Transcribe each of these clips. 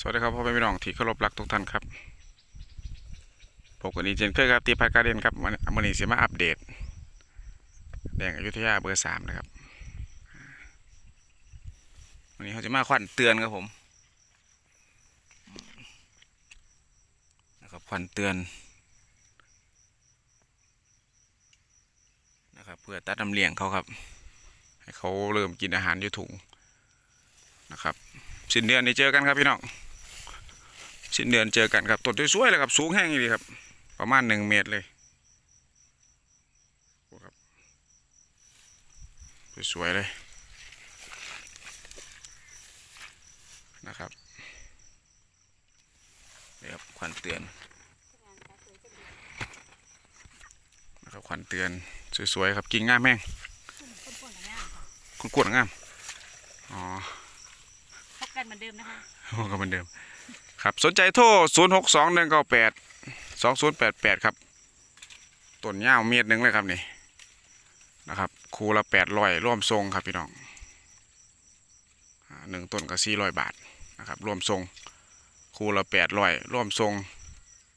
สวัสดีครับพ่อแม่พี่น้องที่เคารพรักทุกท่านครับพบกันอีกเช่นเคยครับตีพัดการเดนครับวันนี้สิมาอัปเดต แดงอยุธยาเบอร์สามนะครับวันนี้เขาจะมาควันเตือนครับผมนะครับควันเตือนนะครับเพื่อตัดนำเลียงเขาครับ ให้เขาเริ่มกินอาหารอยู่ถุงนะครับสิ้นเดือนนี้เจอกันครับพี่น้อง สิ้นเดือนเจอกันครับต้นสวยๆเลยครับสูงแห้งดีครับ ประมาณหนึ่งเมตรเลยโอ้ครับสวยๆเลยนะครับนี่ครับควันเตือนนะครับควันเตือนสวยๆครับกิ่งงามแม่งคนป่นกับงามค่ะคุณกวดงามอ๋อพบกันเหมือนเดิมนะคะโอ้ก็เหมือนเดิม ครับสนใจโทร0 6 2 1 9 8 2 0 8 8ครับต้นยาวเมตรหนึ่งเลยครับนี่นะครับคูละแปดร้อยร่วมทรงครับพี่น้องอ่าหนึ่งต้นก็สี่ร้อยบาทนะครับร่วมทรงคูละแปดร้อยร่วมทรง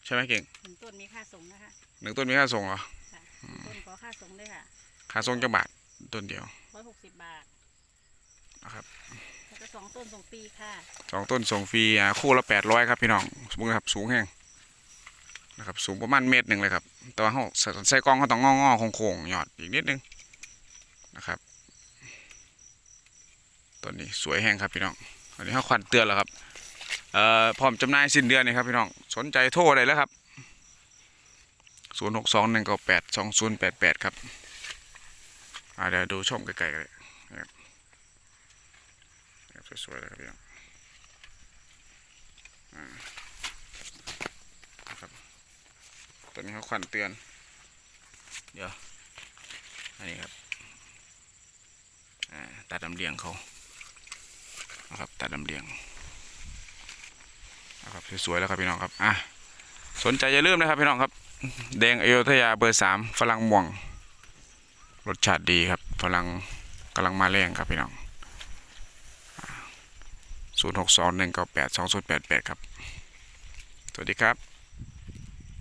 ใช่ไหมเก่งหนึ่งต้นมีค่าส่งนะคะหนึ่งต้นมีค่าส่งเหรอค่ะต้นขอค่าส่งด้วยค่ะค่าส่งจังบาทต้นเดียวร้อยหกสิบบาท นะครับแล้วก็สองต้นส่งฟรีค่ะสองต้นส่งฟรีอ่าคู่ละแปดร้อยครับพี่น้องสูงครับสูงแห้งนะครับสูงประมาณเมตรหนึ่งเลยครับแต่ว่าเขาใส่ใส่กล้องเขาต้องงอๆโค้งๆหยอดอีกนิดนึงนะครับต้นนี้สวยแห้งครับพี่น้องอันนี้เขาควันเตือนแล้วครับเอ่อพร้อมจำหน่ายสิ้นเดือนนี่ครับพี่น้องสนใจโทรได้แล้วครับศูนย์หกสองหนึ่งเก้าแปดสองศูนย์แปดแปดครับอ่าเดี๋ยวดูชมไกลๆกันเลยนะครับนะครับ สวยๆเลยครับพี่น้องนะครับตัวนี้เขาควันเตือน เดี๋ยว อันนี้ครับอ่าตัดลำเลียงเขานะครับตัดลำเลียงนะครับสวยๆแล้วครับพี่น้องครับอะสนใจอย่าลืมนะครับพี่น้องครับ แดงอโยธยาเบอร์สามฝรั่งม่วงรสชาติดีครับฝรั่งกำลังมาแรงครับพี่น้อง ศูนย์หกสองหนึ่งเก้าแปดสองศูนย์แปดแปดครับ สวัสดีครับ